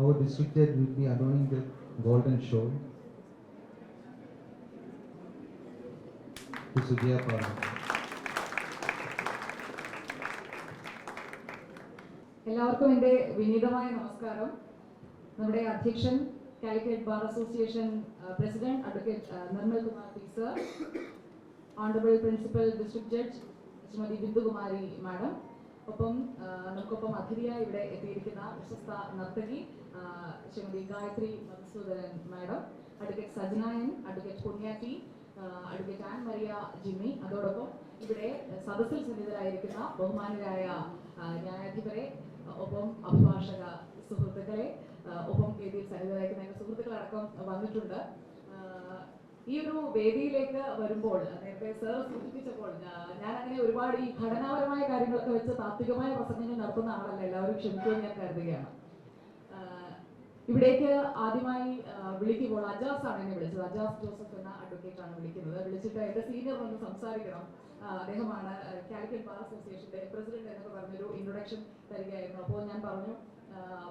our district judge will be adorning the golden show? To Sujaya Parva. എല്ലാവർക്കും എന്റെ വിനീതമായ നമസ്കാരം. നമ്മുടെ അധ്യക്ഷൻ Calicut bar association president advocate Nirmal Kumar P sir. Honourable principal district judge Shrimati Bindukumari madam. ഒപ്പം നമുക്കൊപ്പം അതിഥിയായി ഇവിടെ എത്തിയിരിക്കുന്ന പ്രശസ്ത നർത്തകി ശ്രീമതി ഗായത്രി മധുസൂദരൻ മാഡം അഡ്വക്കേറ്റ് സജ്നായൻ അഡ്വക്കേറ്റ് പുണ്യാറ്റി അഡ്വക്കേറ്റ് ആൻ മരിയ ജിമ്മി. അതോടൊപ്പം ഇവിടെ സദസ്സിൽ സന്നിധരായിരിക്കുന്ന ബഹുമാനരായ ന്യായാധിപരെ ഒപ്പം അഭിഭാഷക സുഹൃത്തുക്കളെ ഒപ്പം വേദിയിൽ സന്നിധരായിരിക്കുന്ന സുഹൃത്തുക്കളടക്കം വന്നിട്ടുണ്ട്. ഈ ഒരു വേദിയിലേക്ക് വരുമ്പോൾ നേരത്തെ സർ സൂചിപ്പിച്ചപ്പോൾ ഞാൻ അങ്ങനെ ഒരുപാട് ഈ ഘടനാപരമായ കാര്യങ്ങളൊക്കെ വെച്ച് താത്വികമായ പ്രസംഗങ്ങൾ നടത്തുന്ന ആളല്ല എല്ലാവരും ക്ഷമിക്കുമെന്ന് ഞാൻ കരുതുകയാണ്. ഇവിടേക്ക് ആദ്യമായി വിളിക്കുമ്പോൾ അജാസ് ആണ് എന്നെ വിളിച്ചത്. അജാസ് ജോസഫ് എന്ന അഡ്വക്കേറ്റ് ആണ് വിളിക്കുന്നത്. വിളിച്ചിട്ട് എന്റെ സീനിയർ വന്ന് സംസാരിക്കണം. അദ്ദേഹമാണ് കാലിക്കറ്റ് ബാർ അസോസിയേഷന്റെ പ്രസിഡന്റ് എന്നൊക്കെ പറഞ്ഞൊരു ഇൻട്രൊഡക്ഷൻ തരികയായിരുന്നു. അപ്പോൾ ഞാൻ പറഞ്ഞു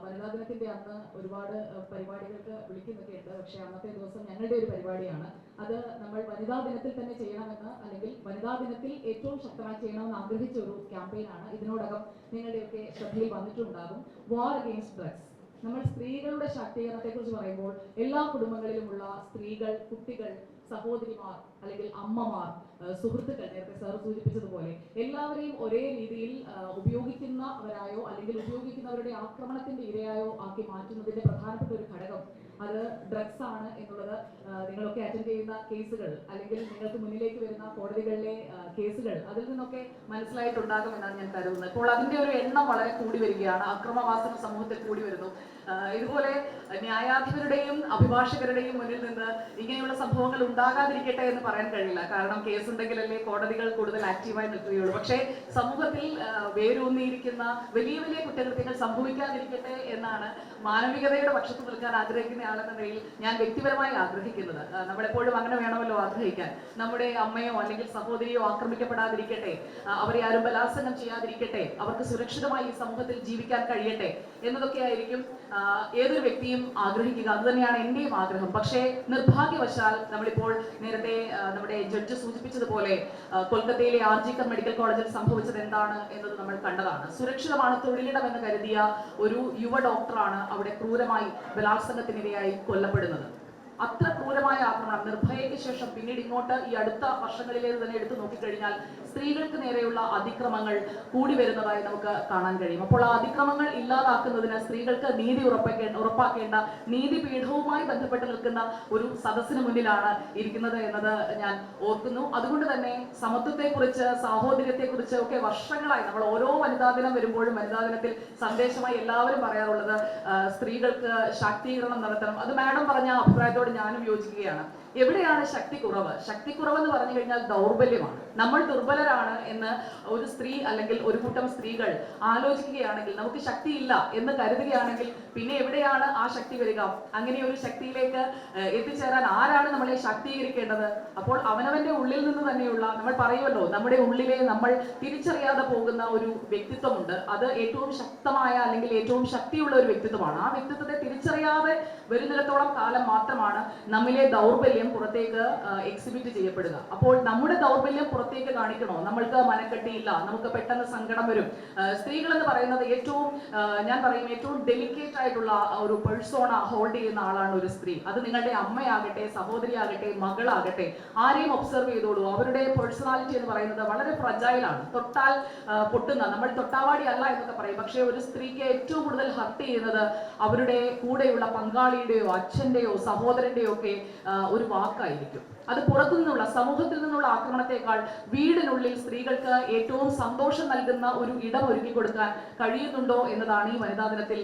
വനിതാ ദിനത്തിന്റെ അന്ന് ഒരുപാട് പരിപാടികൾക്ക് വിളിക്കുന്നൊക്കെ ഉണ്ട്. പക്ഷേ അന്നത്തെ ദിവസം ഞങ്ങളുടെ ഒരു പരിപാടിയാണ്. അത് നമ്മൾ വനിതാ ദിനത്തിൽ തന്നെ ചെയ്യണമെന്ന് അല്ലെങ്കിൽ വനിതാ ദിനത്തിൽ ഏറ്റവും ശക്തമായി ചെയ്യണമെന്ന് ആഗ്രഹിച്ച ഒരു ക്യാമ്പയിനാണ്. ഇതിനോടകം നിങ്ങളുടെയൊക്കെ ശ്രദ്ധയിൽ വന്നിട്ടുണ്ടാകും. വാർ അഗെയിൻസ്റ്റ് ഡ്രഗ്സ് നമ്മൾ സ്ത്രീകളുടെ ശാക്തീകരണത്തെ കുറിച്ച് പറയുമ്പോൾ എല്ലാ കുടുംബങ്ങളിലുമുള്ള സ്ത്രീകൾ കുട്ടികൾ സഹോദരിമാർ അല്ലെങ്കിൽ അമ്മമാർ സുഹൃത്തുക്കൾ നേരത്തെ സാർ സൂചിപ്പിച്ചതുപോലെ എല്ലാവരെയും ഒരേ രീതിയിൽ ഉപയോഗിക്കുന്നവരായോ അല്ലെങ്കിൽ ഉപയോഗിക്കുന്നവരുടെ ആക്രമണത്തിന്റെ ഇരയായോ ആക്കി മാറ്റുന്നതിന്റെ പ്രധാനപ്പെട്ട ഒരു ഘടകം അത് ഡ്രഗ്സ് ആണ് എന്നുള്ളത് നിങ്ങളൊക്കെ അറ്റൻഡ് ചെയ്യുന്ന കേസുകൾ അല്ലെങ്കിൽ നിങ്ങൾക്ക് മുന്നിലേക്ക് വരുന്ന കോടതികളിലെ കേസുകൾ അതിൽ നിന്നൊക്കെ മനസ്സിലായിട്ടുണ്ടാകും എന്നാണ് ഞാൻ കരുതുന്നത്. ഇപ്പോൾ അതിന്റെ ഒരു എണ്ണം വളരെ കൂടി വരികയാണ്. അക്രമവാസന സമൂഹത്തിൽ കൂടി വരുന്നു. ഇതുപോലെ ന്യായാധിപരുടെയും അഭിഭാഷകരുടെയും മുന്നിൽ നിന്ന് ഇങ്ങനെയുള്ള സംഭവങ്ങൾ ഉണ്ടാകാതിരിക്കട്ടെ എന്ന് പറയാൻ കഴിയില്ല. കാരണം കേസുണ്ടെങ്കിലല്ലേ കോടതികൾ കൂടുതൽ ആക്റ്റീവായി നിൽക്കുകയുള്ളൂ. പക്ഷേ സമൂഹത്തിൽ വേരൂന്നിയിരിക്കുന്ന വലിയ വലിയ കുറ്റകൃത്യങ്ങൾ സംഭവിക്കാതിരിക്കട്ടെ എന്നാണ് മാനവികതയുടെ പക്ഷത്ത് നിൽക്കാൻ ആഗ്രഹിക്കുന്ന ആളെന്ന നിലയിൽ ഞാൻ വ്യക്തിപരമായി ആഗ്രഹിക്കുന്നത്. നമ്മളെപ്പോഴും അങ്ങനെ വേണമല്ലോ ആഗ്രഹിക്കാൻ. നമ്മുടെ അമ്മയോ അല്ലെങ്കിൽ സഹോദരിയോ ആക്രമിക്കപ്പെടാതിരിക്കട്ടെ. അവരെ ആരും ബലാത്സംഗം ചെയ്യാതിരിക്കട്ടെ. അവർക്ക് സുരക്ഷിതമായി ഈ സമൂഹത്തിൽ ജീവിക്കാൻ കഴിയട്ടെ. എന്നതൊക്കെ ആയിരിക്കും ആ, ഏതൊരു വ്യക്തിയും ആഗ്രഹിക്കുക. അത് തന്നെയാണ് എന്റെയും ആഗ്രഹം. പക്ഷേ നിർഭാഗ്യവശാൽ നമ്മളിപ്പോൾ നേരത്തെ നമ്മുടെ ജഡ്ജ് സൂചിപ്പിച്ചതുപോലെ കൊൽക്കത്തയിലെ ആർജിക്കർ മെഡിക്കൽ കോളേജിൽ സംഭവിച്ചത് എന്താണ് എന്നത് നമ്മൾ കണ്ടതാണ്. സുരക്ഷിതമാണ് തൊഴിലിടം എന്ന് കരുതിയ ഒരു യുവ ഡോക്ടറാണ് അവിടെ ക്രൂരമായി ബലാത്സംഗത്തിനിരയായി കൊല്ലപ്പെടുന്നത്. അത്ര ക്രൂരമായ ആക്രമണം. നിർഭയയ്ക്ക് ശേഷം പിന്നീട് ഇങ്ങോട്ട് ഈ അടുത്ത വർഷങ്ങളിലേത് തന്നെ എടുത്തു നോക്കിക്കഴിഞ്ഞാൽ സ്ത്രീകൾക്ക് നേരെയുള്ള അതിക്രമങ്ങൾ കൂടി വരുന്നതായി നമുക്ക് കാണാൻ കഴിയും. അപ്പോൾ ആ അതിക്രമങ്ങൾ ഇല്ലാതാക്കുന്നതിന് സ്ത്രീകൾക്ക് നീതി ഉറപ്പാക്കേണ്ട ഉറപ്പാക്കേണ്ട നീതിപീഠവുമായി ബന്ധപ്പെട്ട് നിൽക്കുന്ന ഒരു സദസ്സിന് മുന്നിലാണ് ഇരിക്കുന്നത് എന്നത് ഞാൻ ഓർക്കുന്നു. അതുകൊണ്ട് തന്നെ സമത്വത്തെക്കുറിച്ച് സാഹോദര്യത്തെക്കുറിച്ച് ഒക്കെ വർഷങ്ങളായി നമ്മൾ ഓരോ വനിതാ ദിനം വരുമ്പോഴും വനിതാ ദിനത്തിൽ സന്ദേശമായി എല്ലാവരും പറയാറുള്ളത് സ്ത്രീകൾക്ക് ശാക്തീകരണം നടത്തണം. അത് മാഡം പറഞ്ഞ അഭിപ്രായത്തോട് ഞാനും യോജിക്കുകയാണ്. എവിടെയാണ് ശക്തി കുറവ്? ശക്തി കുറവെന്ന് പറഞ്ഞു കഴിഞ്ഞാൽ ദൗർബല്യമാണ്. നമ്മൾ ദുർബലരാണ് എന്ന് ഒരു സ്ത്രീ അല്ലെങ്കിൽ ഒരു കൂട്ടം സ്ത്രീകൾ ആലോചിക്കുകയാണെങ്കിൽ നമുക്ക് ശക്തിയില്ല എന്ന് കരുതുകയാണെങ്കിൽ പിന്നെ എവിടെയാണ് ആ ശക്തി വരിക? അങ്ങനെ ഒരു ശക്തിയിലേക്ക് എത്തിച്ചേരാൻ ആരാണ് നമ്മളെ ശാക്തീകരിക്കേണ്ടത്? അപ്പോൾ അവനവന്റെ ഉള്ളിൽ നിന്ന് തന്നെയുള്ള നമ്മൾ പറയുമല്ലോ നമ്മുടെ ഉള്ളിലെ നമ്മൾ തിരിച്ചറിയാതെ പോകുന്ന ഒരു വ്യക്തിത്വമുണ്ട്. അത് ഏറ്റവും ശക്തമായ അല്ലെങ്കിൽ ഏറ്റവും ശക്തിയുള്ള ഒരു വ്യക്തിത്വമാണ്. ആ വ്യക്തിത്വത്തെ തിരിച്ചറിയാതെ വരുന്നിടത്തോളം കാലം മാത്രമാണ് നമ്മിലെ ദൗർബല്യം പുറത്തേക്ക് എക്സിബിറ്റ് ചെയ്യപ്പെടുക. അപ്പോൾ നമ്മുടെ ദൗർബല്യം പുറത്തേക്ക് കാണിക്കണോ? നമ്മൾക്ക് മനക്കെട്ടിയില്ല നമുക്ക് പെട്ടെന്ന് സങ്കടം വരും. സ്ത്രീകൾ എന്ന് പറയുന്നത് ഏറ്റവും ഞാൻ പറയും ഏറ്റവും ഡെലിക്കേറ്റ് ആയിട്ടുള്ള ഒരു പേഴ്സോണ ഹോൾഡ് ചെയ്യുന്ന ആളാണ് ഒരു സ്ത്രീ. അത് നിങ്ങളുടെ അമ്മയാകട്ടെ സഹോദരിയാകട്ടെ മകളാകട്ടെ ആരെയും ഒബ്സർവ് ചെയ്തോളൂ. അവരുടെ പേഴ്സണാലിറ്റി എന്ന് പറയുന്നത് വളരെ ഫ്രജൈലാണ് തൊട്ടാൽ പൊട്ടുന്ന നമ്മൾ തൊട്ടാവാടി അല്ല എന്നൊക്കെ പറയും. പക്ഷേ ഒരു സ്ത്രീക്ക് ഏറ്റവും കൂടുതൽ ഹർട്ട് ചെയ്യുന്നത് അവരുടെ കൂടെയുള്ള പങ്കാളിയുടെയോ അച്ഛന്റെയോ സഹോദരന്റെയോ ഒക്കെ ആ, ഒരു വാക്കായിരിക്കും അത് പുറത്തു നിന്നുള്ള സമൂഹത്തിൽ നിന്നുള്ള ആക്രമണത്തെക്കാൾ വീടിനുള്ളിൽ സ്ത്രീകൾക്ക് ഏറ്റവും സന്തോഷം നൽകുന്ന ഒരു ഇടം ഒരുക്കി കൊടുക്കാൻ കഴിയുന്നുണ്ടോ എന്നതാണ് ഈ വനിതാ ദിനത്തിൽ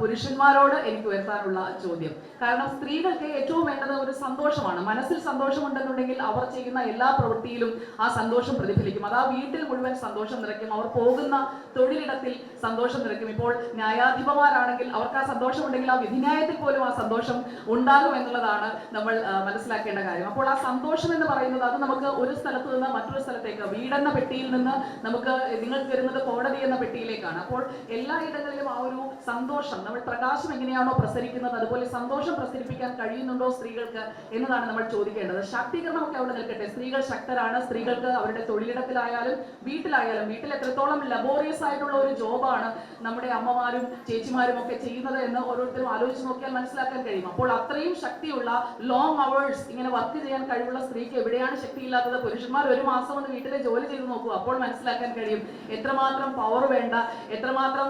പുരുഷന്മാരോട് എനിക്ക് ഉയർത്താനുള്ള ചോദ്യം. കാരണം സ്ത്രീകൾക്ക് ഏറ്റവും വേണ്ടത് ഒരു സന്തോഷമാണ്. മനസ്സിൽ സന്തോഷമുണ്ടെന്നുണ്ടെങ്കിൽ അവർ ചെയ്യുന്ന എല്ലാ പ്രവൃത്തിയിലും ആ സന്തോഷം പ്രതിഫലിക്കും. അത് ആ വീട്ടിൽ മുഴുവൻ സന്തോഷം നിറയ്ക്കും. അവർ പോകുന്ന തൊഴിലിടത്തിൽ സന്തോഷം നിറയ്ക്കും. ഇപ്പോൾ ന്യായാധിപമാരാണെങ്കിൽ അവർക്ക് ആ സന്തോഷമുണ്ടെങ്കിൽ ആ വിധിന്യായത്തിൽ പോലും ആ സന്തോഷം ഉണ്ടാകും എന്നുള്ളതാണ് നമ്മൾ മനസ്സിലാക്കേണ്ട കാര്യം. അപ്പോൾ ആ സന്തോഷം എന്ന് പറയുന്നത് അത് നമുക്ക് ഒരു സ്ഥലത്ത് നിന്ന് മറ്റൊരു സ്ഥലത്തേക്ക് വീടെന്ന പെട്ടിയിൽ നിന്ന് നമുക്ക് നിങ്ങൾക്ക് വരുന്നത് കോടതി എന്ന പെട്ടിയിലേക്കാണ്. അപ്പോൾ എല്ലാ ഇടങ്ങളിലും ആ ഒരു സന്തോഷം നമ്മൾ പ്രകാശം എങ്ങനെയാണോ പ്രസരിക്കുന്നത് അതുപോലെ സന്തോഷം പ്രസരിപ്പിക്കാൻ കഴിയുന്നുണ്ടോ സ്ത്രീകൾക്ക് എന്നതാണ് നമ്മൾ ചോദിക്കേണ്ടത്. ശാക്തീകരണമൊക്കെ അവിടെ നിൽക്കട്ടെ. സ്ത്രീകൾ ശക്തരാണ് സ്ത്രീകൾക്ക് അവരുടെ തൊഴിലിടത്തിലായാലും വീട്ടിലായാലും വീട്ടിൽ എത്രത്തോളം ലബോറിയസ് ആയിട്ടുള്ള ഒരു ജോബാണ് നമ്മുടെ അമ്മമാരും ചേച്ചിമാരും ഒക്കെ ചെയ്യുന്നത് എന്ന് ഓരോരുത്തരും ആലോചിച്ച് നോക്കിയാൽ മനസ്സിലാക്കാൻ കഴിയും. അപ്പോൾ അത്രയും ശക്തിയുള്ള ലോങ് അവേഴ്സ് ഇങ്ങനെ വർക്ക് ചെയ്യാൻ കഴിവുള്ള സ്ത്രീക്ക് എവിടെയാണ് ശക്തിയില്ലാത്തത്? പുരുഷന്മാർ ഒരു മാസം ഒന്ന് വീട്ടിലെ ജോലി ചെയ്ത് നോക്കൂ അപ്പോൾ മനസ്സിലാക്കാൻ കഴിയും. എത്രമാത്രം പവർ വേണ്ട എത്രമാത്രം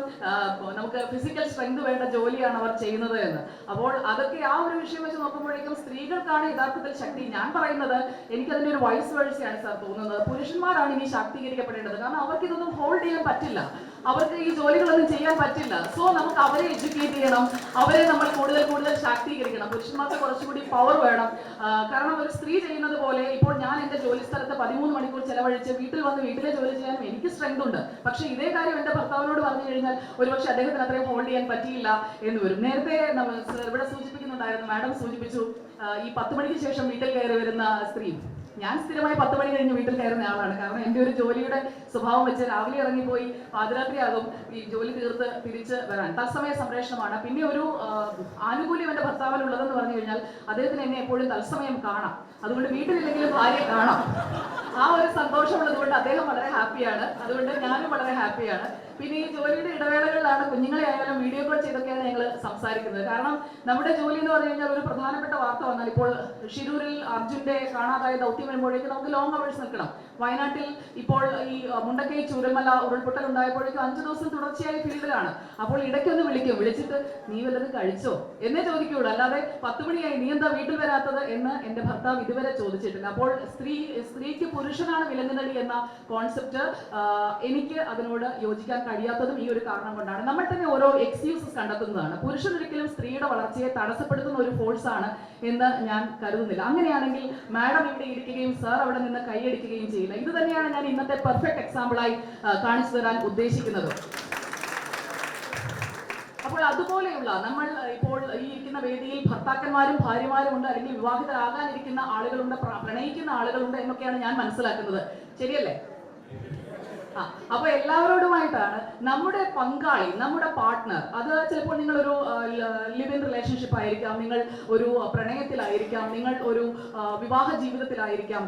നമുക്ക് ഫിസിക്കൽ സ്ട്രെങ്ത് വേണ്ട ജോലിയാണ് അവർ ചെയ്യുന്നത് എന്ന്. അപ്പോൾ അതൊക്കെ ആ ഒരു വിഷയം വെച്ച് നോക്കുമ്പോഴേക്കും സ്ത്രീകൾക്കാണ് യഥാർത്ഥത്തിൽ ശക്തി. ഞാൻ പറയുന്നത് എനിക്കതിന്റെ ഒരു വൈസ് വേഴ്സിയാണ് സാർ തോന്നുന്നത്. പുരുഷന്മാരാണ് ഇനി ശാക്തീകരിക്കപ്പെടേണ്ടത്. കാരണം അവർക്ക് ഇതൊന്നും ഹോൾഡ് ചെയ്യാൻ പറ്റില്ല. അവർക്ക് ഈ ജോലികളൊന്നും ചെയ്യാൻ പറ്റില്ല. സോ നമുക്ക് അവരെ എഡ്യൂക്കേറ്റ് ചെയ്യണം. അവരെ നമ്മൾ കൂടുതൽ കൂടുതൽ ശാക്തീകരിക്കണം. പുരുഷന്മാർക്ക് കുറച്ചുകൂടി പവർ വേണം. കാരണം ഒരു സ്ത്രീ ചെയ്യുന്നത് പോലെ ഇപ്പോൾ ഞാൻ എന്റെ ജോലി സ്ഥലത്ത് പതിമൂന്ന് മണിക്കൂർ ചെലവഴിച്ച് വീട്ടിൽ വന്ന് വീട്ടിലെ ജോലി ചെയ്യാനും എനിക്ക് സ്ട്രെങ്ത് ഉണ്ട്. പക്ഷേ ഇതേ കാര്യം എന്റെ ഭർത്താവിനോട് പറഞ്ഞു കഴിഞ്ഞാൽ ഒരുപക്ഷെ അദ്ദേഹത്തിന് അത്രയും ഹോൾഡ് ചെയ്യാൻ പറ്റിയില്ല എന്ന് വരും. നേരത്തെ ഇവിടെ സൂചിപ്പിക്കുന്നുണ്ടായിരുന്നു. മാഡം സൂചിപ്പിച്ചു ഈ പത്ത് മണിക്ക് ശേഷം വീട്ടിൽ കയറി വരുന്ന സ്ത്രീ. ഞാൻ സ്ഥിരമായി പത്ത് മണി കഴിഞ്ഞ് വീട്ടിൽ കയറുന്ന ആളാണ്. കാരണം എന്റെ ഒരു ജോലിയുടെ സ്വഭാവം വെച്ച് രാവിലെ ഇറങ്ങിപ്പോയി പാതിരാത്രിയാകും ഈ ജോലി തീർത്ത് തിരിച്ച് വരാൻ. തത്സമയ സംപ്രേഷണമാണ്. പിന്നെ ഒരു ആനുകൂല്യം എന്റെ ഭർത്താവിനുള്ളതെന്ന് പറഞ്ഞു കഴിഞ്ഞാൽ അദ്ദേഹത്തിന് എന്നെ എപ്പോഴും തത്സമയം കാണാം. അതുകൊണ്ട് വീട്ടിലില്ലെങ്കിലും ഭാര്യ കാണാം. ആ ഒരു സന്തോഷമുള്ളത് കൊണ്ട് അദ്ദേഹം വളരെ ഹാപ്പിയാണ്. അതുകൊണ്ട് ഞാനും വളരെ ഹാപ്പിയാണ്. പിന്നെ ഈ ജോലിയുടെ ഇടവേളകളിലാണ് കുഞ്ഞുങ്ങളെ ആയാലും വീഡിയോ കോൾ ചെയ്തൊക്കെയാണ് ഞങ്ങൾ സംസാരിക്കുന്നത്. കാരണം നമ്മുടെ ജോലി എന്ന് പറഞ്ഞു കഴിഞ്ഞാൽ ഒരു പ്രധാനപ്പെട്ട വാർത്ത വന്നാൽ ഇപ്പോൾ ഷിരൂരിൽ അർജുന്റെ കാണാതായ ദൗത്യം വരുമ്പോഴേക്കും നമുക്ക് ലോങ് അവേഴ്സ് നിൽക്കണം. വയനാട്ടിൽ ഇപ്പോൾ ഈ മുണ്ടക്കൈ ചൂരമല ഉരുൾപൊട്ടൽ ഉണ്ടായപ്പോഴേക്കും അഞ്ചു ദിവസം തുടർച്ചയായി ഫീൽഡിലാണ്. അപ്പോൾ ഇടയ്ക്കൊന്ന് വിളിക്കും. വിളിച്ചിട്ട് നീ വല്ലതും കഴിച്ചോ? എന്നേ ചോദിക്കുകയുള്ളൂ. അല്ലാതെ പത്ത് മണിയായി നീ എന്താ വീട്ടിൽ വരാത്തത്? എന്ന് എന്റെ ഭർത്താവ് ഇതുവരെ ചോദിച്ചിട്ടില്ല. അപ്പോൾ സ്ത്രീ സ്ത്രീക്ക് പുരുഷനാണ് വിലങ്ങുന്നടി എന്ന കോൺസെപ്റ്റ് എനിക്ക് അതിനോട് യോജിക്കാൻ കഴിയാത്തതും ഈ ഒരു കാരണം കൊണ്ടാണ്. നമ്മൾ തന്നെ ഓരോ എക്സ്ക്യൂസസ് കണ്ടെത്തുന്നതാണ്. പുരുഷൻ ഒരിക്കലും സ്ത്രീയുടെ വളർച്ചയെ തടസ്സപ്പെടുത്തുന്ന ഒരു ഫോഴ്സ് ആണ് എന്ന് ഞാൻ കരുതുന്നില്ല. അങ്ങനെയാണെങ്കിൽ മാഡം ഇവിടെ ഇരിക്കുകയും സാർ അവിടെ നിന്ന് കൈയടിക്കുകയും ചെയ്യില്ല ഇത് തന്നെയാണ് ഞാൻ ഇന്നത്തെ പെർഫെക്റ്റ് എക്സാമ്പിളായി കാണിച്ചു തരാൻ ഉദ്ദേശിക്കുന്നത്. അപ്പോൾ അതുപോലെയുള്ള നമ്മൾ ഇപ്പോൾ ഈ ഇരിക്കുന്ന വേദിയിൽ ഭർത്താക്കന്മാരും ഭാര്യമാരും ഉണ്ട് അല്ലെങ്കിൽ വിവാഹിതരാകാനിരിക്കുന്ന ആളുകളുണ്ട് പ്രണയിക്കുന്ന ആളുകളുണ്ട് എന്നൊക്കെയാണ് ഞാൻ മനസ്സിലാക്കുന്നത്. ശരിയല്ലേ? ആ അപ്പൊ എല്ലാവരോടുമായിട്ടാണ് നമ്മുടെ പങ്കാളി നമ്മുടെ പാർട്ട്ണർ അത് ചിലപ്പോൾ നിങ്ങൾ ഒരു ലിവ് ഇൻ റിലേഷൻഷിപ്പ് ആയിരിക്കാം നിങ്ങൾ ഒരു പ്രണയത്തിലായിരിക്കാം നിങ്ങൾ ഒരു വിവാഹ ജീവിതത്തിലായിരിക്കാം.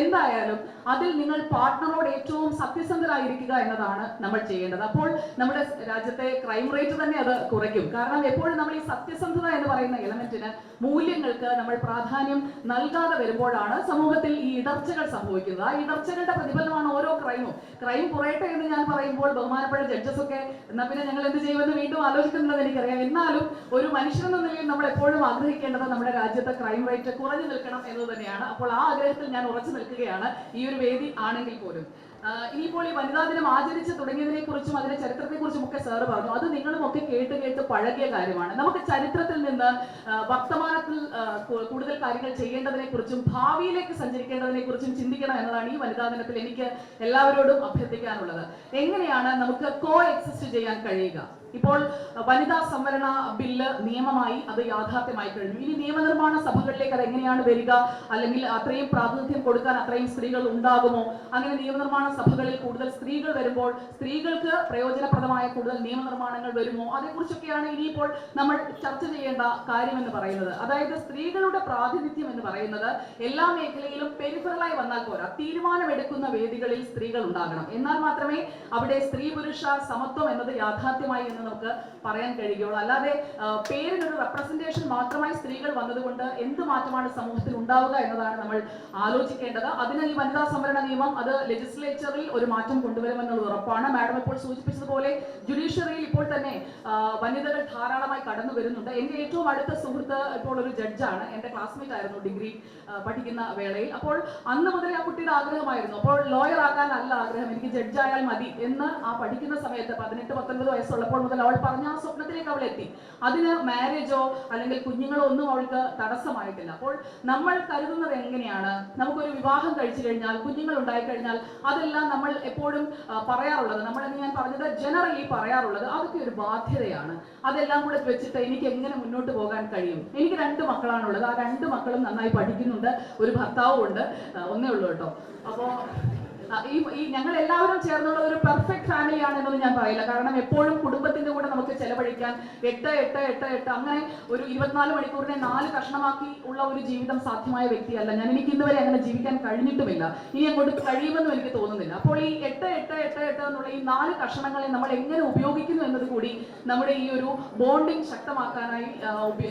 എന്തായാലും അതിൽ നിങ്ങൾ പാർട്ട്ണറോട് ഏറ്റവും സത്യസന്ധരായിരിക്കുക എന്നതാണ് നമ്മൾ ചെയ്യേണ്ടത്. അപ്പോൾ നമ്മുടെ രാജ്യത്തെ ക്രൈം റേറ്റ് തന്നെ അത് കുറയ്ക്കും. കാരണം എപ്പോഴും നമ്മൾ ഈ സത്യസന്ധത എന്ന് പറയുന്ന എലമെന്റിന് മൂല്യങ്ങൾക്ക് നമ്മൾ പ്രാധാന്യം നൽകാതെ വരുമ്പോഴാണ് സമൂഹത്തിൽ ഈ ഇടർച്ചകൾ സംഭവിക്കുന്നത്. ആ ഇടർച്ചകളുടെ പ്രതിഫലമാണ് ഓരോ ക്രൈമും ക്രൈം കുറയട്ടെ എന്ന് ഞാൻ പറയുമ്പോൾ ബഹുമാനപ്പെട്ട ജഡ്ജസ് ഒക്കെ എന്നാ പിന്നെ ഞങ്ങൾ എന്ത് ചെയ്യുമെന്ന് വീണ്ടും ആലോചിക്കുന്നുണ്ടെന്ന് എനിക്കറിയാം. എന്നാലും ഒരു മനുഷ്യനെന്ന നിലയിൽ നമ്മൾ എപ്പോഴും ആഗ്രഹിക്കേണ്ടത് നമ്മുടെ രാജ്യത്തെ ക്രൈം റേറ്റ് കുറഞ്ഞു നിൽക്കണം എന്ന് തന്നെയാണ്. അപ്പോൾ ആ ആഗ്രഹത്തിൽ ഞാൻ ഉറച്ചു നിൽക്കുകയാണ് ഈ ഒരു വേദി ആണെങ്കിൽ പോലും. ഇനിയിപ്പോൾ ഈ വനിതാ ദിനം ആചരിച്ച് തുടങ്ങിയതിനെ കുറിച്ചും അതിന്റെ ചരിത്രത്തെ കുറിച്ചും ഒക്കെ സാറ് പറഞ്ഞു. അത് നിങ്ങളും ഒക്കെ കേട്ട് കേട്ട് പഴകിയ കാര്യമാണ്. നമുക്ക് ചരിത്രത്തിൽ നിന്ന് വർത്തമാനത്തിൽ കൂടുതൽ കാര്യങ്ങൾ ചെയ്യേണ്ടതിനെ കുറിച്ചും ഭാവിയിലേക്ക് സഞ്ചരിക്കേണ്ടതിനെ കുറിച്ചും ചിന്തിക്കണം എന്നതാണ് ഈ വനിതാ ദിനത്തിൽ എനിക്ക് എല്ലാവരോടും അഭ്യർത്ഥിക്കാനുള്ളത്. എങ്ങനെയാണ് നമുക്ക് കോ എക്സിസ്റ്റ് ചെയ്യാൻ കഴിയുക? ഇപ്പോൾ വനിതാ സംവരണ ബില്ല് നിയമമായി അത് യാഥാർത്ഥ്യമായി കഴിഞ്ഞു. ഇനി നിയമനിർമ്മാണ സഭകളിലേക്ക് അത് എങ്ങനെയാണ് വരിക? അല്ലെങ്കിൽ അത്രയും പ്രാതിനിധ്യം കൊടുക്കാൻ അത്രയും സ്ത്രീകൾ ഉണ്ടാകുമോ? അങ്ങനെ നിയമനിർമ്മാണ സഭകളിൽ കൂടുതൽ സ്ത്രീകൾ വരുമ്പോൾ സ്ത്രീകൾക്ക് പ്രയോജനപ്രദമായ കൂടുതൽ നിയമനിർമ്മാണങ്ങൾ വരുമോ? അതേക്കുറിച്ചൊക്കെയാണ് ഇനിയിപ്പോൾ നമ്മൾ ചർച്ച ചെയ്യേണ്ട കാര്യം എന്ന് പറയുന്നത്. അതായത് സ്ത്രീകളുടെ പ്രാതിനിധ്യം എന്ന് പറയുന്നത് എല്ലാ മേഖലയിലും പെരിഫറലായി വന്നാൽ പോരാ. തീരുമാനമെടുക്കുന്ന വേദികളിൽ സ്ത്രീകൾ ഉണ്ടാകണം. എന്നാൽ മാത്രമേ അവിടെ സ്ത്രീ പുരുഷ സമത്വം എന്നത് യാഥാർത്ഥ്യമായി എന്ന് നമുക്ക് പറയാൻ കഴിയുകയുള്ളൂ. അല്ലാതെ പേരിനൊരു റെപ്രസെന്റേഷൻ മാത്രമായി സ്ത്രീകൾ വന്നതുകൊണ്ട് എന്ത് മാറ്റമാണ് സമൂഹത്തിൽ ഉണ്ടാവുക എന്നതാണ് നമ്മൾ ആലോചിക്കേണ്ടത്. അതിന് ഈ വനിതാ സംവരണ നിയമം അത് ലെജിസ്ലേച്ചറിൽ ഒരു മാറ്റം കൊണ്ടുവരുമെന്നുള്ള ഉറപ്പാണ്. മാഡം ഇപ്പോൾ സൂചിപ്പിച്ചതുപോലെ ജുഡീഷ്യറിയിൽ ഇപ്പോൾ തന്നെ വനിതകൾ ധാരാളമായി കടന്നു വരുന്നുണ്ട്. എന്റെ ഏറ്റവും അടുത്ത സുഹൃത്ത് ഇപ്പോൾ ഒരു ജഡ്ജാണ് എന്റെ ക്ലാസ്മേറ്റ് ആയിരുന്നു ഡിഗ്രി പഠിക്കുന്ന വേളയിൽ. അപ്പോൾ അന്ന് മുതലേ ആ കുട്ടിയുടെ ആഗ്രഹമായിരുന്നു. അപ്പോൾ ലോയർ ആകാൻ അല്ല ആഗ്രഹം. എനിക്ക് ജഡ്ജ് ആയാൽ മതി എന്ന് ആ പഠിക്കുന്ന സമയത്ത് പതിനെട്ട് പത്തൊൻപത് വയസ്സുള്ളപ്പോൾ മുതൽ അവൾ പറഞ്ഞ ആ സ്വപ്നത്തിലേക്ക് അവൾ എത്തി. അതിന് മാരേജോ അല്ലെങ്കിൽ കുഞ്ഞുങ്ങളോ ഒന്നും അവൾക്ക് തടസ്സമായിട്ടില്ല. അപ്പോൾ നമ്മൾ കരുതുന്നത് എങ്ങനെയാണ്? നമുക്കൊരു വിവാഹം കഴിച്ചു കഴിഞ്ഞാൽ കുഞ്ഞുങ്ങൾ ഉണ്ടായി കഴിഞ്ഞാൽ അതെല്ലാം നമ്മൾ എപ്പോഴും പറയാറുള്ളത്. നമ്മൾ എന്ന് ഞാൻ പറഞ്ഞത് ജനറലി പറയാറുള്ളത് അതൊക്കെ ഒരു ബാധ്യതയാണ്. അതെല്ലാം കൂടെ വെച്ചിട്ട് എനിക്ക് എങ്ങനെ മുന്നോട്ട് പോകാൻ കഴിയും? എനിക്ക് രണ്ട് മക്കളാണുള്ളത്. ആ രണ്ട് മക്കളും നന്നായി പഠിക്കുന്നുണ്ട്. ഒരു ഭർത്താവും ഉണ്ട് ഒന്നേ ഉള്ളൂ കേട്ടോ. അപ്പോ ആ, ഈ ഈ ഞങ്ങൾ എല്ലാവരും ചേർന്നുള്ള ഒരു പെർഫെക്റ്റ് ഫാമിലിയാണ് എന്നൊന്നും ഞാൻ പറയില്ല. കാരണം എപ്പോഴും കുടുംബത്തിന്റെ കൂടെ നമുക്ക് ചെലവഴിക്കാൻ എട്ട് എട്ട് എട്ട് എട്ട് അങ്ങനെ ഒരു ഇരുപത്തിനാല് മണിക്കൂറിനെ നാല് കഷ്ണമാക്കി ഉള്ള ഒരു ജീവിതം സാധ്യമായ വ്യക്തിയല്ല. ഞാൻ എനിക്ക് ഇന്നുവരെ അങ്ങനെ ജീവിക്കാൻ കഴിഞ്ഞിട്ടുമില്ല. ഇനി അങ്ങോട്ട് കഴിയുമെന്നും എനിക്ക് തോന്നുന്നില്ല. അപ്പോൾ ഈ എട്ട് എട്ട് എട്ട് എട്ട് എന്നുള്ള ഈ നാല് കഷ്ണങ്ങളെ നമ്മൾ എങ്ങനെ ഉപയോഗിക്കുന്നു എന്നത് കൂടി നമ്മുടെ ഈ ഒരു ബോണ്ടിങ് ശക്തമാക്കാനായി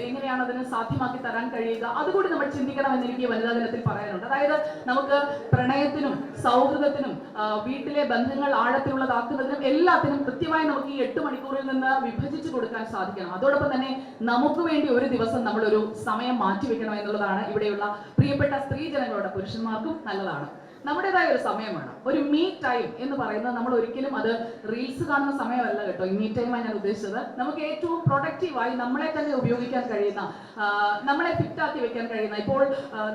എങ്ങനെയാണ് അതിനെ സാധ്യമാക്കി തരാൻ കഴിയുക അതുകൂടി നമ്മൾ ചിന്തിക്കണം എന്ന് എനിക്ക് വനിതാ ദിനത്തിൽ പറയാനുണ്ട്. അതായത് നമുക്ക് പ്രണയത്തിനും സൗഹൃദത്തിനും ആ, വീട്ടിലെ ബന്ധങ്ങൾ ആഴത്തിലുള്ളതാക്കുന്നതിനും എല്ലാത്തിനും കൃത്യമായി നമുക്ക് ഈ എട്ട് മണിക്കൂറിൽ നിന്ന് വിഭജിച്ചു കൊടുക്കാൻ സാധിക്കണം. അതോടൊപ്പം തന്നെ നമുക്ക് വേണ്ടി ഒരു ദിവസം നമ്മളൊരു സമയം മാറ്റിവെക്കണം എന്നുള്ളതാണ് ഇവിടെയുള്ള പ്രിയപ്പെട്ട സ്ത്രീജനങ്ങളുടെ പുരുഷന്മാർക്കും നല്ലതാണ്. നമ്മുടേതായ ഒരു സമയം വേണം. ഒരു മീ ടൈം എന്ന് പറയുന്നത് നമ്മൾ ഒരിക്കലും അത് റീൽസ് കാണുന്ന സമയമല്ല കേട്ടോ. ഈ മീ ടൈമാണ് ഞാൻ ഉദ്ദേശിച്ചത്. നമുക്ക് ഏറ്റവും പ്രൊഡക്റ്റീവായി നമ്മളെ തന്നെ ഉപയോഗിക്കാൻ കഴിയുന്ന നമ്മളെ ഫിറ്റാക്കി വെക്കാൻ കഴിയുന്ന ഇപ്പോൾ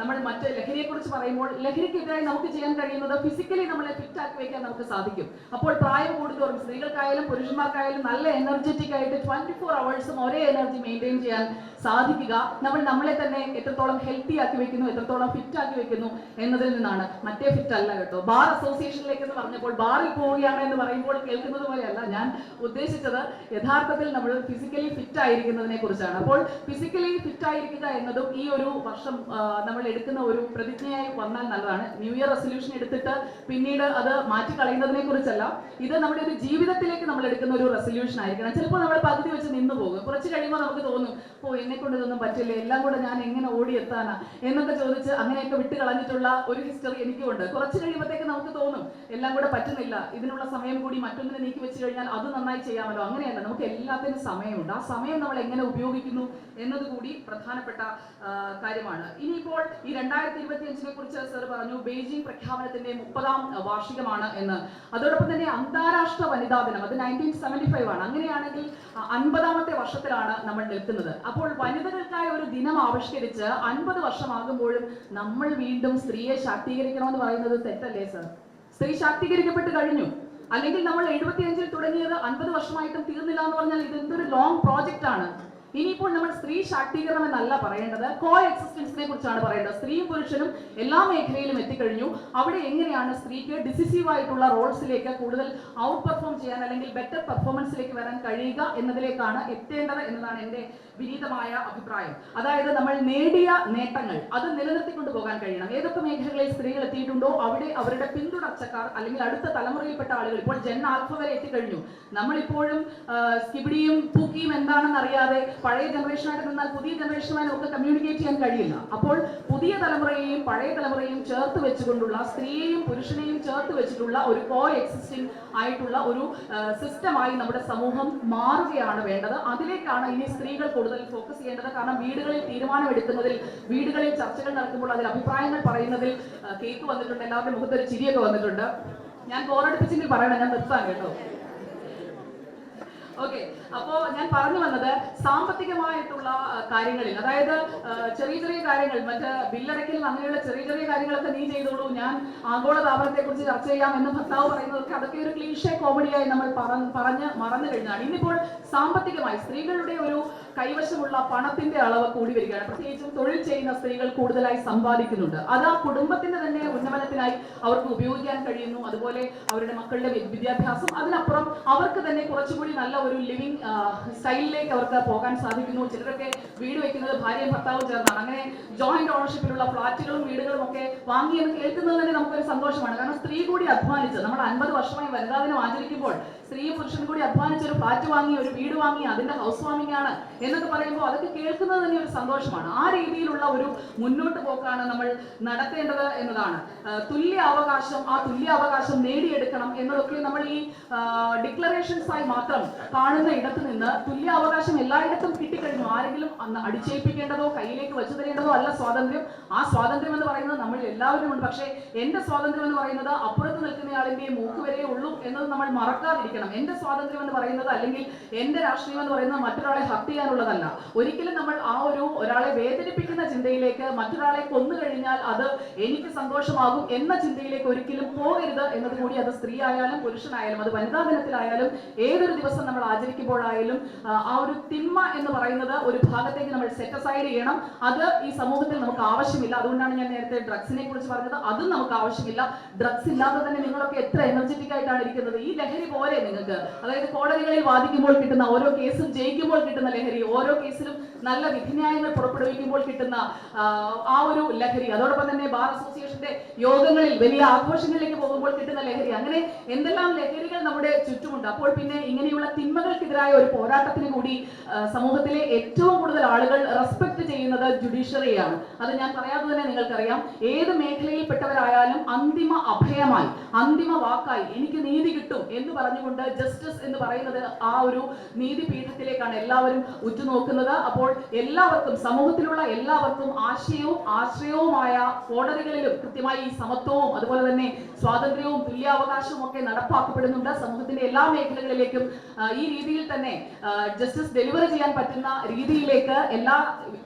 നമ്മൾ മറ്റ് ലഹരിയെ കുറിച്ച് പറയുമ്പോൾ ലഹരിക്കെതിരായി നമുക്ക് ചെയ്യാൻ കഴിയുന്നത് ഫിസിക്കലി നമ്മളെ ഫിറ്റാക്കി വെക്കാൻ നമുക്ക് സാധിക്കും. അപ്പോൾ പ്രായം കൂടുന്തോറും സ്ത്രീകൾക്കായാലും പുരുഷന്മാർക്കായാലും നല്ല എനർജറ്റിക് ആയിട്ട് ട്വന്റി ഫോർ അവേഴ്സും ഒരേ എനർജി മെയിന്റെയിൻ ചെയ്യാൻ സാധിക്കുക. നമ്മൾ നമ്മളെ തന്നെ എത്രത്തോളം ഹെൽത്തി ആക്കി വെക്കുന്നു എത്രത്തോളം ഫിറ്റ് ആക്കി വെക്കുന്നു എന്നതിൽ നിന്നാണ് മറ്റേ ഫിറ്റ് അല്ല കേട്ടോ. ബാർ അസോസിയേഷനിലേക്ക് എന്ന് പറഞ്ഞപ്പോൾ ബാറിൽ പോവുകയാണ് എന്ന് പറയുമ്പോൾ കേൾക്കുന്നത് പോലെയല്ല. ഞാൻ ഉദ്ദേശിച്ചത് യഥാർത്ഥത്തിൽ നമ്മൾ ഫിസിക്കലി ഫിറ്റ് ആയിരിക്കുന്നതിനെ കുറിച്ചാണ്. അപ്പോൾ ഫിസിക്കലി ഫിറ്റ് ആയിരിക്കുക എന്നതും ഈ ഒരു വർഷം നമ്മൾ എടുക്കുന്ന ഒരു പ്രതിജ്ഞയായി വന്നാൽ നല്ലതാണ്. ന്യൂ ഇയർ റെസൊല്യൂഷൻ എടുത്തിട്ട് പിന്നീട് അത് മാറ്റി കളയുന്നതിനെ കുറിച്ചല്ല. ഇത് നമ്മുടെ ഒരു ജീവിതത്തിലേക്ക് നമ്മൾ എടുക്കുന്ന ഒരു റെസൊല്യൂഷൻ ആയിരിക്കണം. ചിലപ്പോൾ നമ്മൾ പകുതി വെച്ച് നിന്ന് പോകും. കുറച്ച് കഴിയുമ്പോൾ നമുക്ക് തോന്നും ഓ എന്നെ കൊണ്ട് ഇതൊന്നും പറ്റില്ല? എല്ലാം കൂടെ ഞാൻ എങ്ങനെ ഓടിയെത്താനാ? എന്നൊക്കെ ചോദിച്ച് അങ്ങനെയൊക്കെ വിട്ട് കളഞ്ഞിട്ടുള്ള ഒരു ഹിസ്റ്ററി എനിക്കുണ്ട് കുറച്ച് കഴിയുമ്പോഴത്തേക്ക് നമുക്ക് തോന്നും എല്ലാം കൂടെ പറ്റുന്നില്ല ഇതിനുള്ള സമയം കൂടി മറ്റൊന്നിനെ നീക്കി വെച്ച് കഴിഞ്ഞാൽ അത് നന്നായി ചെയ്യാമല്ലോ. അങ്ങനെയല്ല നമുക്ക് എല്ലാത്തിനും സമയമുണ്ട്. ആ സമയം നമ്മൾ എങ്ങനെ ഉപയോഗിക്കുന്നു എന്നതുകൂടി പ്രധാനപ്പെട്ട കാര്യമാണ്. ഇനിയിപ്പോൾ ഈ രണ്ടായിരത്തി ഇരുപത്തി അഞ്ചിനെ കുറിച്ച് സർ പറഞ്ഞു ബെയ്ജിംഗ് പ്രഖ്യാപനത്തിന്റെ മുപ്പതാം വാർഷികമാണ് എന്ന്. അതോടൊപ്പം തന്നെ അന്താരാഷ്ട്ര വനിതാ ദിനം അത് നയന്റീൻ സെവന്റി ഫൈവ് ആണ്. അങ്ങനെയാണെങ്കിൽ അൻപതാമത്തെ വർഷത്തിലാണ് നമ്മൾ നിൽക്കുന്നത്. അപ്പോൾ വനിതകൾക്കായ ഒരു ദിനം ആവിഷ്കരിച്ച് അൻപത് വർഷമാകുമ്പോഴും നമ്മൾ വീണ്ടും സ്ത്രീയെ ശാക്തീകരിക്കണമെന്ന് പറയുന്നത് തെറ്റല്ലേ സർ സ്ത്രീ ശാക്തീകരിക്കപ്പെട്ട് കഴിഞ്ഞു. അല്ലെങ്കിൽ നമ്മൾ എഴുപത്തിയഞ്ചിൽ തുടങ്ങിയത് അൻപത് വർഷമായിട്ടും തീർന്നില്ല എന്ന് പറഞ്ഞാൽ ഇത് എന്തൊരു ലോങ് പ്രോജക്റ്റ് ആണ്. ഇനിയിപ്പോൾ നമ്മൾ സ്ത്രീ ശാക്തീകരണം എന്നല്ല പറയേണ്ടത്. കോ എക്സിസ്റ്റൻസിനെ കുറിച്ചാണ് പറയേണ്ടത്. സ്ത്രീയും പുരുഷനും എല്ലാ മേഖലയിലും എത്തിക്കഴിഞ്ഞു. അവിടെ എങ്ങനെയാണ് സ്ത്രീക്ക് ഡിസിസീവ് ആയിട്ടുള്ള റോൾസിലേക്ക് കൂടുതൽ ഔട്ട് പെർഫോം ചെയ്യാൻ അല്ലെങ്കിൽ ബെറ്റർ പെർഫോമൻസിലേക്ക് വരാൻ കഴിയുക എന്നതിലേക്കാണ് എത്തേണ്ടത് എന്നതാണ് എന്റെ വിനീതമായ അഭിപ്രായം. അതായത് നമ്മൾ നേടിയ നേട്ടങ്ങൾ അത് നിലനിർത്തിക്കൊണ്ട് പോകാൻ കഴിയണം. ഏതൊക്കെ മേഖലകളിൽ സ്ത്രീകൾ എത്തിയിട്ടുണ്ടോ അവിടെ അവരുടെ പിന്തുടർച്ചക്കാർ അല്ലെങ്കിൽ അടുത്ത തലമുറയിൽപ്പെട്ട ആളുകൾ ഇപ്പോൾ ജൻ ആൽഫ വരെ എത്തിക്കഴിഞ്ഞു. നമ്മളിപ്പോഴും സ്കിബിഡിയും പൂക്കിയും എന്താണെന്ന് അറിയാതെ പഴയ ജനറേഷനായിട്ട് നിന്നാൽ പുതിയ ജനറേഷനുമായി നമുക്ക് കമ്മ്യൂണിക്കേറ്റ് ചെയ്യാൻ കഴിയില്ല. അപ്പോൾ പുതിയ തലമുറയെയും പഴയ തലമുറയെയും ചേർത്ത് വെച്ചുകൊണ്ടുള്ള സ്ത്രീയെയും പുരുഷനെയും ചേർത്ത് വെച്ചിട്ടുള്ള ഒരു കോ എക്സിസ്റ്റിംഗ് ആയിട്ടുള്ള ഒരു സിസ്റ്റമായി നമ്മുടെ സമൂഹം മാറുകയാണ് വേണ്ടത്. അതിലേക്കാണ് ഇനി സ്ത്രീകൾ കൂടുതൽ ഫോക്കസ് ചെയ്യേണ്ടത്. കാരണം വീടുകളിൽ തീരുമാനമെടുക്കുന്നതിൽ വീടുകളിൽ ചർച്ചകൾ നടക്കുമ്പോൾ അതിൽ അഭിപ്രായങ്ങൾ പറയുന്നതിൽ കേക്ക് വന്നിട്ടുണ്ട് എല്ലാവരുടെ മുഖത്തൊരു ചിരിയൊക്കെ വന്നിട്ടുണ്ട്. ഞാൻ ബോറടുപ്പിച്ചെങ്കിൽ പറയണം ഞാൻ നിർത്താൻ കേട്ടോ. ഓക്കെ അപ്പോ ഞാൻ പറഞ്ഞു വന്നത് സാമ്പത്തികമായിട്ടുള്ള കാര്യങ്ങളിൽ. അതായത് ചെറിയ ചെറിയ കാര്യങ്ങൾ മറ്റേ ബില്ലടയ്ക്കൽ അങ്ങനെയുള്ള ചെറിയ ചെറിയ കാര്യങ്ങളൊക്കെ നീ ചെയ്തോളൂ ഞാൻ ആഗോള താപനത്തെ കുറിച്ച് ചർച്ച ചെയ്യാം എന്ന് ഭർത്താവ് പറയുന്നതൊക്കെ അതൊക്കെ ഒരു ക്ലീഷേ കോമഡിയായി നമ്മൾ പറ- പറഞ്ഞ് മറന്നു കഴിഞ്ഞാണ്. ഇന്നിപ്പോൾ സാമ്പത്തികമായി സ്ത്രീകളുടെ ഒരു കൈവശമുള്ള പണത്തിന്റെ അളവ് കൂടി വരികയാണ്. പ്രത്യേകിച്ചും തൊഴിൽ ചെയ്യുന്ന സ്ത്രീകൾ കൂടുതലായി സമ്പാദിക്കുന്നുണ്ട്. അത് ആ കുടുംബത്തിന്റെ തന്നെ ഉന്നമനത്തിനായി അവർക്ക് ഉപയോഗിക്കാൻ കഴിയുന്നു. അതുപോലെ അവരുടെ മക്കളുടെ വിദ്യാഭ്യാസം. അതിനപ്പുറം അവർക്ക് തന്നെ കുറച്ചുകൂടി നല്ല ഒരു ലിവിങ് സ്റ്റൈലിലേക്ക് അവർക്ക് പോകാൻ സാധിക്കുന്നു. ചിലരൊക്കെ വീട് വെക്കുന്നത് ഭാര്യയും ഭർത്താവും ചേർന്നാണ്. അങ്ങനെ ജോയിന്റ് ഓണർഷിപ്പിലുള്ള ഫ്ളാറ്റുകളും വീടുകളും ഒക്കെ വാങ്ങി എന്ന് കേൾക്കുന്നത് തന്നെ നമുക്കൊരു സന്തോഷമാണ്. കാരണം സ്ത്രീ കൂടി അധ്വാനിച്ച് നമ്മൾ അൻപത് വർഷമായി വനിതാ ദിനം ആചരിക്കുമ്പോൾ സ്ത്രീയും പുരുഷൻ കൂടി അധ്വാനിച്ച് ഒരു ഫ്ലാറ്റ് വാങ്ങി ഒരു വീട് വാങ്ങി അതിന്റെ ഹൗസ് വാമിംഗ് ആണ് എന്നൊക്കെ പറയുമ്പോൾ അതൊക്കെ കേൾക്കുന്നത് തന്നെ ഒരു സന്തോഷമാണ്. ആ രീതിയിലുള്ള ഒരു മുന്നോട്ട് പോക്കാണ് നമ്മൾ നടത്തേണ്ടത് എന്നതാണ്. തുല്യ അവകാശം ആ തുല്യ അവകാശം നേടിയെടുക്കണം എന്നതൊക്കെ നമ്മൾ ഈ ഡിക്ലറേഷൻസ് ആയി മാത്രം കാണുന്ന ഇടത്ത് നിന്ന് തുല്യ അവകാശം എല്ലായിടത്തും കിട്ടിക്കഴിഞ്ഞു. ആരെങ്കിലും അന്ന് അടിച്ചേൽപ്പിക്കേണ്ടതോ കയ്യിലേക്ക് വെച്ചു തരേണ്ടതോ അല്ല സ്വാതന്ത്ര്യം. ആ സ്വാതന്ത്ര്യം എന്ന് പറയുന്നത് നമ്മൾ എല്ലാവരും ഉണ്ട് പക്ഷേ എന്റെ സ്വാതന്ത്ര്യം എന്ന് പറയുന്നത് അപ്പുറത്ത് നിൽക്കുന്നയാളിന്റെ മൂക്ക് വരെ ഉള്ളൂ എന്നത് നമ്മൾ മറക്കാതിരിക്കണം എന്റെ സ്വാതന്ത്ര്യം എന്ന് പറയുന്നത് അല്ലെങ്കിൽ എന്റെ രാഷ്ട്രീയം എന്ന് പറയുന്നത് മറ്റൊരാളെ ഹത്യ ചെയ്യാനുള്ളതല്ല. ഒരിക്കലും നമ്മൾ ആ ഒരു ഒരാളെ വേദനിപ്പിക്കുന്ന ചിന്തയിലേക്ക് മറ്റൊരാളെ കൊന്നു കഴിഞ്ഞാൽ അത് എനിക്ക് സന്തോഷമാകും എന്ന ചിന്തയിലേക്ക് ഒരിക്കലും പോകരുത് എന്നത് കൂടി അത് സ്ത്രീ ആയാലും പുരുഷനായാലും അത് വനിതാ ദിനത്തിലായാലും ഏതൊരു ദിവസം നമ്മൾ ആചരിക്കുമ്പോഴായാലും ആ ഒരു തിന്മ എന്ന് പറയുന്നത് ഒരു ഭാഗത്തേക്ക് നമ്മൾ സെറ്റ് അസൈഡ് ചെയ്യണം. അത് ഈ സമൂഹത്തിൽ നമുക്ക് ആവശ്യമില്ല. അതുകൊണ്ടാണ് ഞാൻ നേരത്തെ ഡ്രഗ്സിനെ കുറിച്ച് പറഞ്ഞത്. അതും നമുക്ക് ആവശ്യമില്ല. ഡ്രഗ്സ് ഇല്ലാതെ തന്നെ നിങ്ങളൊക്കെ എത്ര എനർജറ്റിക് ആയിട്ടാണ് ഇരിക്കുന്നത്. ഈ ലഹരി പോലെ നിങ്ങൾക്ക്. അതായത് കോടതികളിൽ വാദിക്കുമ്പോൾ കിട്ടുന്ന ഓരോ കേസും ജയിക്കുമ്പോൾ കിട്ടുന്ന ലഹരി ഓരോ കേസിലും നല്ല വിധിന്യായങ്ങൾ പുറപ്പെടുവിക്കുമ്പോൾ കിട്ടുന്ന ആ, ഒരു ലഹരി. അതോടൊപ്പം തന്നെ ബാർ അസോസിയേഷന്റെ യോഗങ്ങളിൽ വലിയ ആഘോഷങ്ങളിലേക്ക് പോകുമ്പോൾ കിട്ടുന്ന ലഹരി. അങ്ങനെ എന്തെല്ലാം ലഹരികൾ നമ്മുടെ ചുറ്റുമുണ്ട്. അപ്പോൾ പിന്നെ ഇങ്ങനെയുള്ള തിന്മകൾക്കെതിരായ ഒരു പോരാട്ടത്തിന് കൂടി സമൂഹത്തിലെ ഏറ്റവും കൂടുതൽ ആളുകൾ റെസ്പെക്ട് ചെയ്യുന്നത് ജുഡീഷ്യറിയാണ്. അത് ഞാൻ പറയാതെ തന്നെ നിങ്ങൾക്കറിയാം. ഏത് മേഖലയിൽപ്പെട്ടവരായാലും അന്തിമ അഭയമായി അന്തിമ വാക്കായി എനിക്ക് നീതി കിട്ടും എന്ന് പറഞ്ഞുകൊണ്ട് ജസ്റ്റിസ് എന്ന് പറയുന്നത് ആ ഒരു നീതി നീതിപീഠത്തിലേക്കാണ് എല്ലാവരും ഉറ്റുനോക്കുന്നത്. അപ്പോൾ എല്ലാവർക്കും സമൂഹത്തിലുള്ള എല്ലാവർക്കും ആശയവും ആശ്രയവുമായ കോടതികളിലും കൃത്യമായി ഈ സമത്വവും അതുപോലെ തന്നെ സ്വാതന്ത്ര്യവും തുല്യാവകാശവും ഒക്കെ നടപ്പാക്കപ്പെടുന്നുണ്ട്. സമൂഹത്തിന്റെ എല്ലാ മേഖലകളിലേക്കും ഈ രീതിയിൽ തന്നെ ജസ്റ്റിസ് ഡെലിവറി ചെയ്യാൻ പറ്റുന്ന രീതിയിലേക്ക് എല്ലാ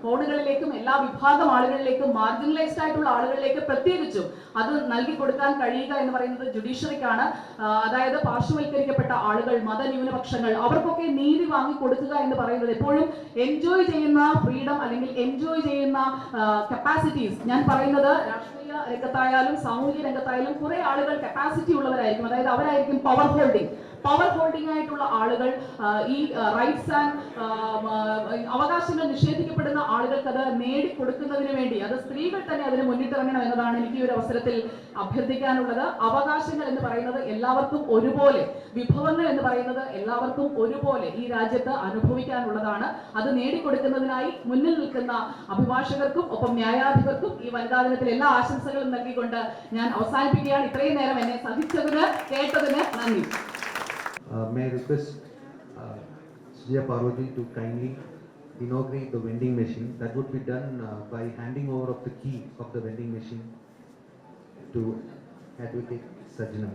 കോണുകളിലേക്കും എല്ലാ വിഭാഗം ആളുകളിലേക്കും മാർജിനലൈസ്ഡ് ആയിട്ടുള്ള ആളുകളിലേക്ക് പ്രത്യേകിച്ചും അത് നൽകി കൊടുക്കാൻ കഴിയുക എന്ന് പറയുന്നത് ജുഡീഷ്യറിക്കാണ് അതായത് പാർശ്വവൽക്കരിക്കപ്പെട്ട ആളുകൾ മതന്യൂനപക്ഷങ്ങൾ അവർക്കൊക്കെ നീതി വാങ്ങി കൊടുക്കുക എന്ന് പറയുന്നത് എപ്പോഴും എൻജോയ് ചെയ്യുന്ന ഫ്രീഡം അല്ലെങ്കിൽ എൻജോയ് ചെയ്യുന്ന കപ്പാസിറ്റീസ് ഞാൻ പറയുന്നത് രാഷ്ട്രീയ രംഗത്തായാലും സാമൂഹിക രംഗത്തായാലും കുറെ ആളുകൾ കപ്പാസിറ്റി ഉള്ളവരായിരിക്കും. അതായത് അവരായിരിക്കും പവർ ഹോൾഡിംഗ് പവർ ഹോൾഡിംഗ് ആയിട്ടുള്ള ആളുകൾ ഈ റൈറ്റ്സ് ആൻഡ് അവകാശങ്ങൾ നിഷേധിക്കപ്പെടുന്ന ആളുകൾക്ക് അത് നേടിക്കൊടുക്കുന്നതിന് വേണ്ടി അത് സ്ത്രീകൾ തന്നെ അതിന് മുന്നിട്ടിറങ്ങണം എന്നതാണ് എനിക്ക് ഈ ഒരു അവസരത്തിൽ അഭ്യർത്ഥിക്കാനുള്ളത്. അവകാശങ്ങൾ എന്ന് പറയുന്നത് എല്ലാവർക്കും ഒരുപോലെ വിഭവങ്ങൾ എന്ന് പറയുന്നത് എല്ലാവർക്കും ഒരുപോലെ ഈ രാജ്യത്ത് അനുഭവിക്കാനുള്ളതാണ്. അത് നേടിക്കൊടുക്കുന്നതിനായി മുന്നിൽ നിൽക്കുന്ന അഭിഭാഷകർക്കും ഒപ്പം ന്യായാധിപർക്കും ഈ വനിതാ ദിനത്തിൽ എല്ലാ ആശംസകളും നൽകിക്കൊണ്ട് ഞാൻ അവസാനിപ്പിക്കുകയാണ് ഇത്രയും നേരം എന്നെ സഹിച്ചതിന് കേട്ടതിന് നന്ദി Uh, may I request uh, Sriya Parvati to kindly inaugurate the vending machine. That would be done uh, by handing over of the key of the vending machine to Advocate Sajna.